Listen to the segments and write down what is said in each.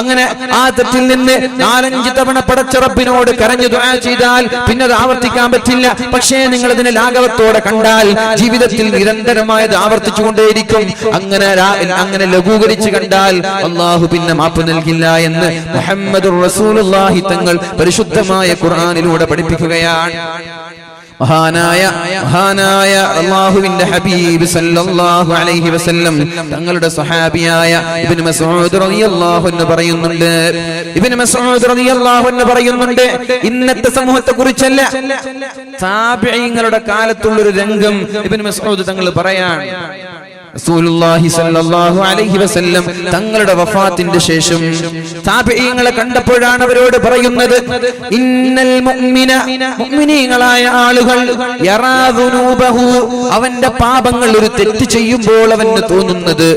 അങ്ങനെ ആ തെറ്റിൽ നിന്ന് നാലഞ്ച് തവണ പടച്ചറപ്പിനോട് കരഞ്ഞു ദുആ ചെയ്താൽ പിന്നെ അത് ആവർത്തിക്കാൻ പറ്റില്ല. പക്ഷേ നിങ്ങൾ അതിനെ ലാഘവത്തോടെ കണ്ടാൽ ജീവിതത്തിൽ നിരന്തരമായത് ആവർത്തിച്ചുകൊണ്ടേയിരിക്കും. അങ്ങനെ അങ്ങനെ ലഘൂകരിച്ച് കണ്ടാൽ അള്ളാഹു പിന്നെ മാപ്പ് നൽകില്ല എന്ന് മുഹമ്മദ് റസൂലുള്ളാഹി തങ്ങൾ പരിശുദ്ധമായ ഖുർആനിലൂടെ പഠിപ്പിക്കുകയാണ്. മഹാനായ മഹാനായ അള്ളാഹുവിന്റെ ഹബീബ് സല്ലല്ലാഹു അലൈഹി വസല്ലം തങ്ങളുടെ സഹാബിയായ ഇബ്നു മസ്ഊദ് റളിയല്ലാഹു അൻഹു പറയുന്നുണ്ട്. ഇബ്നു മസ്ഊദ് റളിയല്ലാഹു അൻഹു പറയുന്നുണ്ട് ഇന്നത്തെ സമൂഹത്തെ കുറിച്ചല്ല താബിഈങ്ങളുടെ കാലത്തുള്ള ഒരു രംഗം ഇബ്നു മസ്ഊദ് തങ്ങൾ പറയാണ് തങ്ങളുടെ വഫാത്തിന്റെ ശേഷം താബിഈങ്ങളെ കണ്ടപ്പോഴാണ് അവരോട് പറയുന്നത് ഇന്നൽ ആളുകൾ അവന്റെ പാപങ്ങൾ ഒരു തെറ്റ് ചെയ്യുമ്പോൾ അവന് തോന്നുന്നത്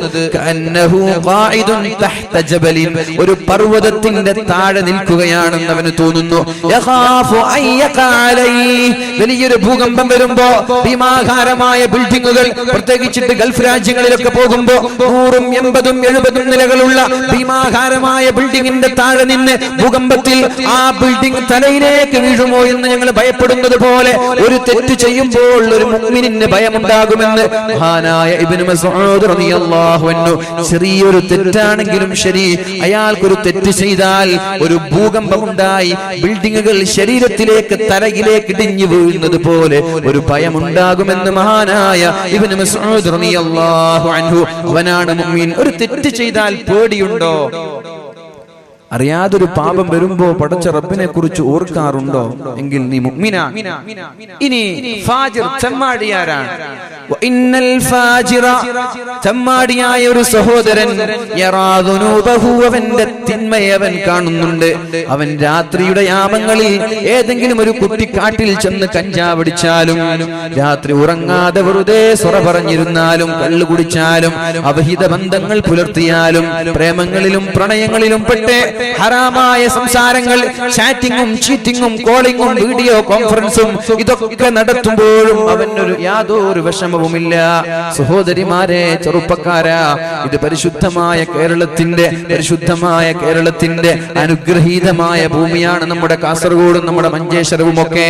ഒരു പർവതത്തിന്റെ താഴെ നിൽക്കുകയാണെന്ന് അവന് തോന്നുന്നു. വലിയൊരു ഭൂകമ്പം വരുമ്പോ ഭീമാകാരമായ ബിൽഡിങ്ങുകൾ പ്രത്യേകിച്ചിട്ട് ഗൾഫ് രാജ്യങ്ങളിലൊക്കെ പോകുമ്പോ നൂറും എൺപതും എഴുപതും നിലകളുള്ള ഭീമാകാരമായ ബിൽഡിങ്ങിന്റെ താഴെ നിന്ന് ഭൂകമ്പത്തിൽ ആ ബിൽഡിംഗ് തലയിലേക്ക് വീഴുമോ എന്ന് ഞങ്ങൾ ഭയപ്പെടുന്നത് പോലെ ഒരു തെറ്റ് ചെയ്യുമ്പോൾ ഒരു മുഗ്മിനിന് ഭയമുണ്ടാകുമെന്ന് മഹാനായ ഇബ്നു റളിയല്ലാഹു അൻഹു ചെറിയൊരു തെറ്റാണെങ്കിലും ശരി അയാൾക്കൊരു തെറ്റ് ചെയ്താൽ ഒരു ഭൂകമ്പം ഉണ്ടായി ബിൽഡിങ്ങുകൾ ശരീരത്തിലേക്ക് തലയിലേക്ക് ഇടിഞ്ഞു വീഴുന്നത് പോലെ ഒരു ഭയമുണ്ടാകുമെന്ന് മഹാനായ ഇബ്നു മസ്ഊദ് റളിയല്ലാഹു അൻഹു അവനാണ് മുഅ്മിൻ. ഒരു തെറ്റ് ചെയ്താൽ പേടിയുണ്ടോ? അറിയാതൊരു പാപം വരുമ്പോ പടച്ച റബ്ബിനെ കുറിച്ച് ഓർക്കാറുണ്ടോ? എങ്കിൽ നീ മുഅ്മിന ഇനി ഫാജിർ ചെമ്മാടിയാരാണ്. ചെമ്മാടിയായ ഒരു സഹോദരൻ അവന്റെ തിന്മയെ അവൻ കാണുന്നുണ്ട്. അവൻ രാത്രിയുടെ യാമങ്ങളിൽ ഏതെങ്കിലും ഒരു കുട്ടിക്കാട്ടിൽ ചെന്ന് കഞ്ചാവടിച്ചാലും രാത്രി ഉറങ്ങാതെ വെറുതെ സ്വറ പറഞ്ഞിരുന്നാലും കള്ളു കുടിച്ചാലും അവഹിത ബന്ധങ്ങൾ പുലർത്തിയാലും പ്രേമങ്ങളിലും പ്രണയങ്ങളിലും പെട്ട് ഹറാമായ സംസാരങ്ങൾ ചാറ്റിങ്ങും ചീറ്റിങ്ങും കോളിങ്ങും വീഡിയോ കോൺഫറൻസും ഇതൊക്കെ നടത്തുമ്പോഴും അവനൊരു യാതൊരു വിഷമവുമില്ല സഹോദരിമാരെ ചെറുപ്പക്കാരാ ഇത് പരിശുദ്ധമായ കേരളത്തിന്റെ പരിശുദ്ധമായ കേരളത്തിന്റെ അനുഗ്രഹീതമായ ഭൂമിയാണ് നമ്മുടെ കാസർഗോഡും നമ്മുടെ മഞ്ചേശ്വരവും ഒക്കെ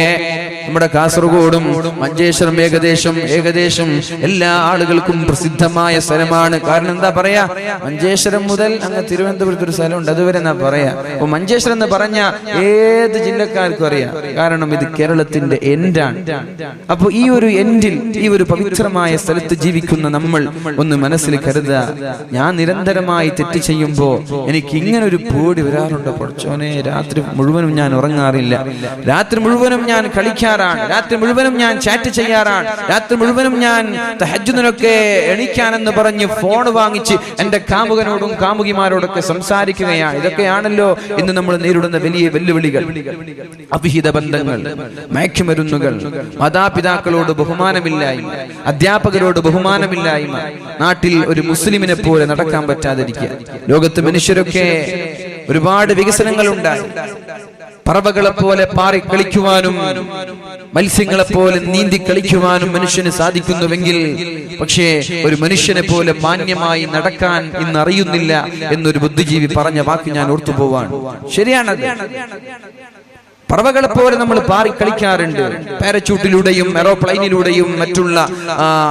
നമ്മുടെ കാസർഗോഡും മഞ്ചേശ്വരം ഏകദേശം ഏകദേശം എല്ലാ ആളുകൾക്കും പ്രസിദ്ധമായ സ്ഥലമാണ്. കാരണം എന്താ പറയാ? മഞ്ചേശ്വരം മുതൽ അങ്ങ് തിരുവനന്തപുരത്ത് ഒരു സ്ഥലമുണ്ട്. അതുവരെ എന്നാ പറയാ? അപ്പൊ മഞ്ചേശ്വരം എന്ന് പറഞ്ഞ ഏത് ജില്ലക്കാർക്കും അറിയാം. കാരണം ഇത് കേരളത്തിന്റെ എൻഡാണ് അപ്പൊ ഈ ഒരു എൻഡിൽ ഈ ഒരു പവിത്രമായ സ്ഥലത്ത് ജീവിക്കുന്ന നമ്മൾ ഒന്ന് മനസ്സിൽ കരുതുക. ഞാൻ നിരന്തരമായി തെറ്റ് ചെയ്യുമ്പോ എനിക്ക് ഇങ്ങനെ ഒരു പേടി വരാറുണ്ട്. പൊടച്ചോനെ രാത്രി മുഴുവനും ഞാൻ ഉറങ്ങാറില്ല. രാത്രി മുഴുവനും ഞാൻ കളിക്കാറാണ് രാത്രി മുഴുവനും ഞാൻ ചാറ്റ് ചെയ്യാറാണ്. രാത്രി മുഴുവനും ഞാൻ തഹജ്ജുദിനൊക്കെ എണീക്കാനെന്ന് പറഞ്ഞ് ഫോൺ വാങ്ങിച്ച് എന്റെ കാമുകനോടും കാമുകിമാരോടൊക്കെ സംസാരിക്കുകയാണ്. ഇതൊക്കെയാണല്ലോ ഇന്ന് നമ്മൾ നേരിടുന്ന വലിയ വെല്ലുവിളികൾ. അഭിഹിത ബന്ധങ്ങൾ മയക്കുമരുന്നുകൾ മാതാപിതാക്കളോട് ബഹുമാനമില്ലായ്മ അധ്യാപകരോട് ബഹുമാനമില്ലായ്മ. നാട്ടിൽ ഒരു മുസ്ലിമിനെ പോലെ നടക്കാൻ പറ്റാതിരിക്കുക. ലോകത്ത് മനുഷ്യരൊക്കെ ഒരുപാട് വികസനങ്ങൾ ഉണ്ടായി പറവകളെ പോലെ പാറി കളിക്കുവാനും മത്സ്യങ്ങളെ പോലെ നീന്തി കളിക്കുവാനും മനുഷ്യന് സാധിക്കുന്നുവെങ്കിൽ പക്ഷേ ഒരു മനുഷ്യനെ പോലെ മാന്യമായി നടക്കാൻ ഇന്ന് അറിയുന്നില്ല എന്നൊരു ബുദ്ധിജീവി പറഞ്ഞ വാക്ക് ഞാൻ ഓർത്തുപോവാൻ ശരിയാണ് പറവകളെ പോലെ നമ്മൾ പാറി കളിക്കാറുണ്ട്. പാരച്ചൂട്ടിലൂടെയും എറോപ്ലൈനിലൂടെയും മറ്റുള്ള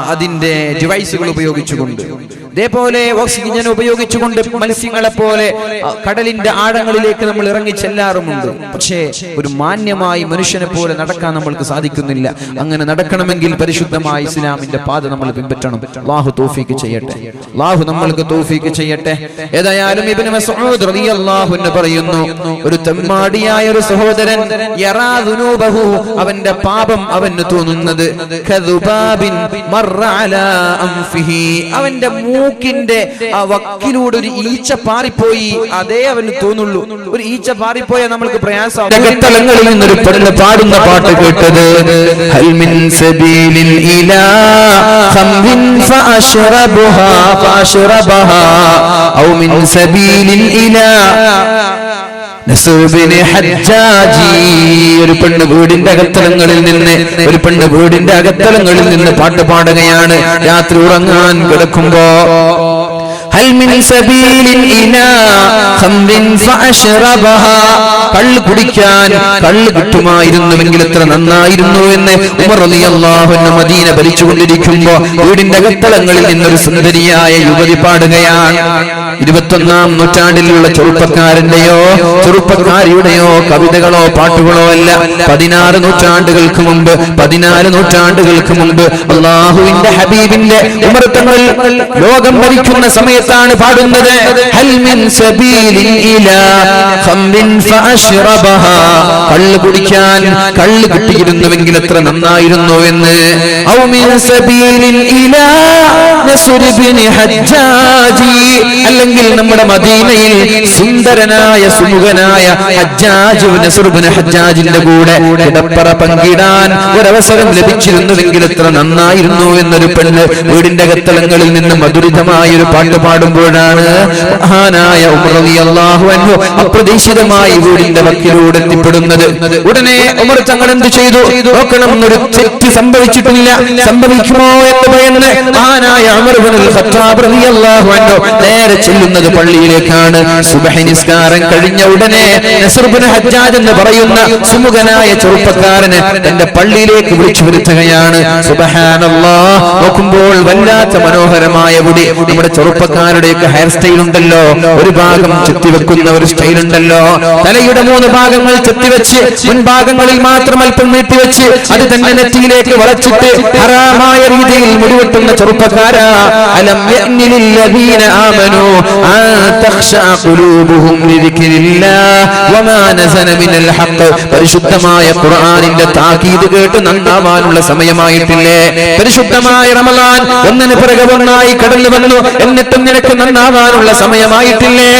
അതിന്റെ ഡിവൈസുകൾ ഉപയോഗിച്ചുകൊണ്ട് ഇതേപോലെ ഓക്സിജൻ ഉപയോഗിച്ചുകൊണ്ട് മത്സ്യങ്ങളെ പോലെ കടലിന്റെ ആഴങ്ങളിലേക്ക് നമ്മൾ ഇറങ്ങി ചെല്ലാറുമുണ്ട്. പക്ഷേ ഒരു മാന്യമായി മനുഷ്യനെ പോലെ നടക്കാൻ നമ്മൾക്ക് സാധിക്കുന്നില്ല. അങ്ങനെ നടക്കണമെങ്കിൽ പരിശുദ്ധമായ ഇസ്ലാമിന്റെ പാത നമ്മൾ പിൻപറ്റണം. ലാഹു തോഫിക്ക് ചെയ്യട്ടെ. ലാഹു നമ്മൾക്ക് തോഫിക്ക് ചെയ്യട്ടെ. ഏതായാലും ഇബ്നു പറയുന്നു ഒരു തെമ്മാടിയായ ഒരു സഹോദരൻ അവന്റെ പാപം അവന് തോന്നുന്നത്. അലാ അവന്റെ മൂക്കിന്റെ ആ വക്കിലൂടെ ഒരു ഈച്ച പാറിപ്പോയി. അതേ അവന് തോന്നുള്ളൂ. ഒരു ഈച്ച പാറിപ്പോയാൽ നമ്മൾക്ക് പ്രയാസം. പാടുന്ന പാട്ട് കേട്ടത്. ഹൽ മിൻ സബീലിൻ ഇലാ ഒരു പെണ്ണ് വീടിന്റെ അകത്തലങ്ങളിൽ നിന്ന് ഒരു പെണ്ണ് വീടിന്റെ അകത്തലങ്ങളിൽ നിന്ന് പാട്ട് പാടുകയാണ്. രാത്രി ഉറങ്ങാൻ കിടക്കുമ്പോ കള്ള് കുടിക്കാൻ കള്ള് കിട്ടുമായിരുന്നുവെങ്കിൽ എത്ര നന്നായിരുന്നു എന്ന് ഉമർഹുന്ന മദീന ഭരിച്ചുകൊണ്ടിരിക്കുമ്പോ വീടിന്റെ അകത്തളങ്ങളിൽ നിന്നൊരു സുന്ദരിയായ യുവതി പാടുകയാണ്. ഇരുപത്തൊന്നാം നൂറ്റാണ്ടിലുള്ള ചെറുപ്പക്കാരന്റെയോ ചെറുപ്പക്കാരിയുടെയോ കവിതകളോ പാട്ടുകളോ അല്ല. പതിനാറ് നൂറ്റാണ്ടുകൾക്ക് മുമ്പ് പതിനാല് നൂറ്റാണ്ടുകൾക്ക് മുമ്പ് അള്ളാഹുവിന്റെ ഹബീബിന്റെ ഉമർത്തങ്ങൾ ലോകം ഭരിക്കുന്ന സമയത്താണ് പാടുന്നത്. കള്ള് കുടിക്കാൻ കള്ള് കിട്ടിയിരുന്നുവെങ്കിൽ എത്ര നന്നായിരുന്നു എന്ന്. ഔമിൻ മിൻ സബീലിൻ ഇലാ നസ്ർ ഇബ്നു ഹജ്ജാജി അല്ലെങ്കിൽ നമ്മുടെ മദീനയിൽ സുന്ദരനായ സുമുഖനായ ഹജ്ജാജ് നസ്ർ ഹജ്ജാജിന്റെ കൂടെ കിടപ്പറ പങ്കിടാൻ ഒരവസരം ലഭിച്ചിരുന്നുവെങ്കിൽ എത്ര നന്നായിരുന്നു എന്നൊരു പെണ്ണ് വീടിന്റെ കത്തളങ്ങളിൽ നിന്ന് മധുരിതമായ ഒരു പാട്ട് പാടുമ്പോഴാണ് മഹാനായ റളിയല്ലാഹു അൻഹു അപ്രതീക്ഷിതമായി വീടിന്റെ വക്കിലൂടെ എത്തിപ്പെടുന്നത്. ഉടനെ ഉമർ തങ്ങൾ എന്ത് ചെയ്തു? നോക്കണം ഒരു തെറ്റ് സംഭവിച്ചിട്ടില്ല. സംഭവിക്കുമോ എന്ന് പറയുന്നത് മഹാനായ അമർ ഇബ്നുൽ ഖത്താബ് റളിയല്ലാഹു അൻഹു നേരെ ചെല്ലുന്നത് പള്ളിയിലേക്കാണ്. സുബഹി നിസ്കാരം കഴിഞ്ഞ ഉടനെ നസ്ർ ഹജ്ജാജ് എന്ന് പറയുന്ന സുമുഖനായ ചെറുപ്പക്കാരന് തന്റെ പള്ളിയിലേക്ക് വിളിച്ചു വരുത്തുകയാണ്. സുബ്ഹാനല്ലാഹ്. നോക്കുമ്പോൾ വല്ലാത്ത മനോഹരമായ മുടി. നമ്മുടെ ചെറുപ്പക്കാരുടെയൊക്കെ ഹെയർ സ്റ്റൈൽ ഉണ്ടല്ലോ. ഒരു ഭാഗം ചെത്തിവെക്കുന്ന ഒരു സ്റ്റൈൽ ഉണ്ടല്ലോ. തലയുടെ മൂന്ന് ഭാഗങ്ങൾ ചെത്തിവെച്ച് മുൻഭാഗങ്ങളിൽ മാത്രം അല്പം നീട്ടിവെച്ച് അത് തന്നെ നെറ്റിയിലേക്ക് വളച്ചിട്ട് ഹറാമായ രീതിയിൽ മുടിവെട്ടുന്ന ചെറുപ്പക്കാരാ. അലം ആമനു. പരിശുദ്ധമായ ഖുർആനിന്റെ താക്കീത് കേട്ട് നന്നാവാനുള്ള സമയമായിട്ടില്ലേ? പരിശുദ്ധമായ റമലാൻ ഒന്നിന് പിറകെ ഒന്നായി കടന്നു വന്നു. എന്നിട്ടും നിനക്ക് നന്നാവാനുള്ള സമയമായിട്ടില്ലേ?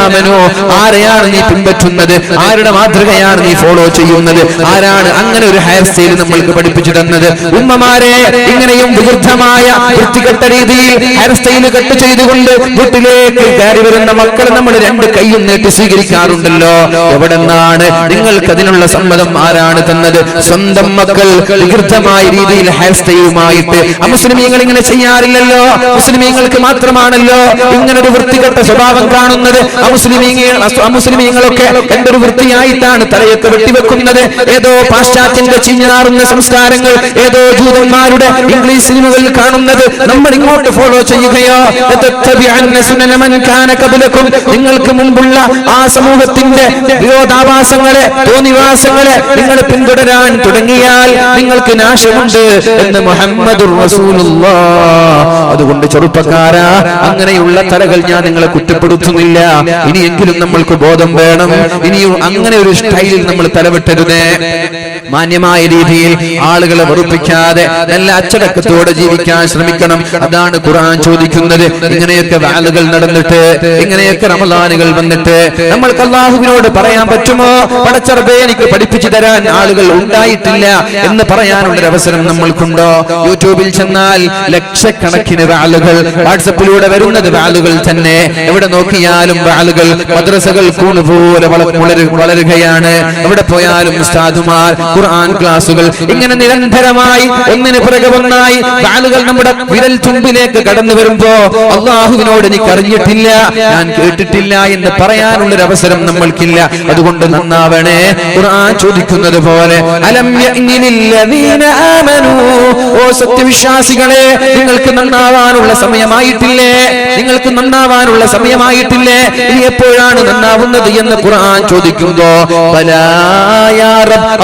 ആമനു. ആരെയാണ് നീ പിൻപറ്റുന്നത്? ആരുടെ മാതൃകയാണ് നീ ഫോളോ ചെയ്യുന്നത്? ആരാണ് അങ്ങനെ ഒരു ഹെയർ സ്റ്റൈൽ നമ്മൾക്ക് പഠിപ്പിച്ചു തന്നത്? ഉമ്മമാരെ ഇങ്ങനെയും വിരുദ്ധമായ വൃത്തികെട്ട രീതിയിൽ ഹെയർ സ്റ്റൈൽ കട്ട് ചെയ്തുകൊണ്ട് വീട്ടിലേക്ക് കയറി വരുന്ന മക്കളെ നമ്മൾ രണ്ട് കൈയും നീട്ടി സ്വീകരിക്കാറുണ്ടല്ലോ. എവിടെ നിന്നാണ് നിങ്ങൾക്ക് അതിനുള്ള സമ്മതം ആരാണ് തന്നത്? സ്വന്തം മക്കൾ വികൃതമായ രീതിയിൽ ഹെയർ സ്റ്റൈലുമായിട്ട് അമുസ്ലിമീങ്ങൾ ഇങ്ങനെ ചെയ്യാറില്ലല്ലോ. മുസ്ലിമീങ്ങൾക്ക് മാത്രമാണല്ലോ ഇങ്ങനെ ഒരു വൃത്തികെട്ട സ്വഭാവം കാണുന്നത്. അമുസ്ലിമീങ്ങളൊക്കെ എന്തൊരു വൃത്തിയായിട്ടാണ് തലയൊക്കെ വെട്ടിവെക്കുന്നത്. ഏതോ പാശ്ചാത്യന്റെ ചിഞ്ഞാറുന്ന സംസ്കാരങ്ങൾ ഏതോ ജൂതന്മാരുടെ ഇംഗ്ലീഷ് സിനിമകളിൽ കാണുന്നത്. നമ്മൾ ഇങ്ങോട്ട് ഫോളോ ചെയ്യുകയോ നിങ്ങൾക്ക് മുമ്പുള്ള ആ സമൂഹത്തിന്റെ വിരോധാഭാസങ്ങളെ തോന്നിവാസങ്ങളെ നിങ്ങൾ പിന്തുടരാൻ തുടങ്ങിയാൽ നിങ്ങൾക്ക് നാശമുണ്ട് എന്ന് മുഹമ്മദ് അതുകൊണ്ട് ചെറുപ്പക്കാരാ അങ്ങനെയുള്ള തലകൾ ഞാൻ നിങ്ങളെ കുറ്റപ്പെടുത്തുന്നില്ല. ഇനിയെങ്കിലും നമ്മൾക്ക് ബോധം വേണം. ഇനിയും അങ്ങനെ ഒരു സ്റ്റൈലിൽ നമ്മൾ തലവിട്ടരുതേ. മാന്യമായ രീതിയിൽ ആളുകളെ വെറുപ്പിക്കാതെ നല്ല അച്ചടക്കത്തോടെ ജീവിക്കാൻ ശ്രമിക്കണം. അതാണ് ഖുർആൻ ചോദിക്കുന്നത്. ഇങ്ങനെയൊക്കെ വാലുകൾ നടന്നിട്ട് ഇങ്ങനെയൊക്കെ റമലാനുകൾ വന്നിട്ട് നമ്മൾക്ക് അള്ളാഹുവിനോട് പറയാൻ പറ്റുമോ? പടച്ചറബേ എനിക്ക് പഠിപ്പിച്ചു തരാൻ ആളുകൾ ഉണ്ടായിട്ടില്ല എന്ന് പറയാനുള്ള ഒരു അവസരം നമ്മൾക്കുണ്ടോ? യൂട്യൂബിൽ ചെന്നാൽ ലക്ഷക്കണക്കിന് വാലുകൾ വാട്സപ്പിലൂടെ വരുന്നത് വാലുകൾ തന്നെ. എവിടെ നോക്കിയാലും വാലുകൾ മദ്രസകൾ കൂണുപോലെ വള- വളരു- വളരുകയാണ്. എവിടെ പോയാലും ഉസ്താദുമാർ ഖുർആൻ ക്ലാസുകൾ ഇങ്ങനെ നിരന്തരമായി ഒന്നിന് പിറകെ ഒന്നായി വാലുകൾ നമ്മുടെ വിരൽ തുമ്പിലേക്ക് കടന്നു വരുമ്പോ അള്ളാഹുവിനോട് എനിക്ക് അറിഞ്ഞിട്ടില്ല ഞാൻ കേട്ടിട്ടില്ല എന്ന് പറയാനുള്ള ഒരു അവസരം നമ്മൾക്കില്ല. അതുകൊണ്ട് നന്നാവണേ. ഖുർആൻ ചോദിക്കുന്നത് പോലെ അലം യഅ്നിലിൽ ലദീന ആമനൂ? സത്യവിശ്വാസികളെ നിങ്ങൾക്ക് നന്നാവാനുള്ള സമയമായിട്ടില്ലേ? നിങ്ങൾക്ക് നന്നാവാനുള്ള സമയമായിട്ടില്ലേ? ഇനി എപ്പോഴാണ് നന്നാവുന്നത് എന്ന് ഖുർആൻ ചോദിക്കുമ്പോ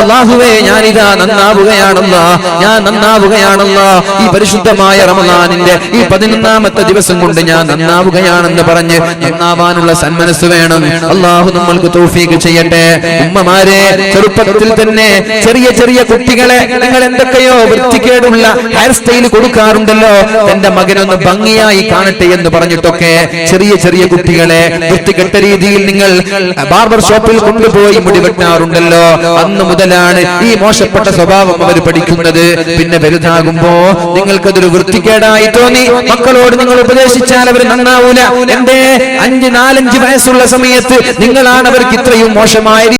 അള്ളാഹുവേ ഞാനിതാ നന്നാവുകയാണല്ലോ ഞാൻ നന്നാവുകയാണല്ലോ. ഈ പരിശുദ്ധമായ റമദാനിന്റെ ഈ പതിനൊന്നാമത്തെ ദിവസം കൊണ്ട് ഞാൻ നന്നാവുകയാണെന്ന് പറഞ്ഞ് നന്നാവാനുള്ള സന്മനസ് വേണം. അള്ളാഹു നമ്മൾക്ക് തോഫീക്ക് ചെയ്യട്ടെ. ഉമ്മമാരെ ചെറുപ്പത്തിൽ തന്നെ ചെറിയ ചെറിയ കുട്ടികളെ നിങ്ങൾ എന്തൊക്കെയോ വൃത്തികേടുള്ള ഹെയർ സ്റ്റൈൽ കൊടുക്കാറുണ്ടല്ലോ. തന്റെ മകനൊന്ന് ഭംഗിയായി കാണട്ടെ എന്ന് പറഞ്ഞിട്ടൊക്കെ ചെറിയ ചെറിയ കുട്ടികളെ വൃത്തികെട്ട രീതിയിൽ നിങ്ങൾ ബാർബർ ഷോപ്പിൽ കൊണ്ടുപോയി മുടി വെട്ടാറുണ്ടല്ലോ. അന്ന് മുതലാണ് ഈ മോശപ്പെട്ട സ്വഭാവം അവർ പഠിക്കുന്നത്. പിന്നെ വലുതാകുമ്പോ നിങ്ങൾക്കതൊരു വൃത്തികേടായി തോന്നി. മക്കളോട് നിങ്ങൾ ഉപദേശിച്ചാൽ അവർ നന്നാവൂല. എന്റെ അഞ്ച് നാലഞ്ച് വയസ്സുള്ള സമയത്ത് നിങ്ങളാണ് അവർക്ക് ഇത്രയും മോശമായ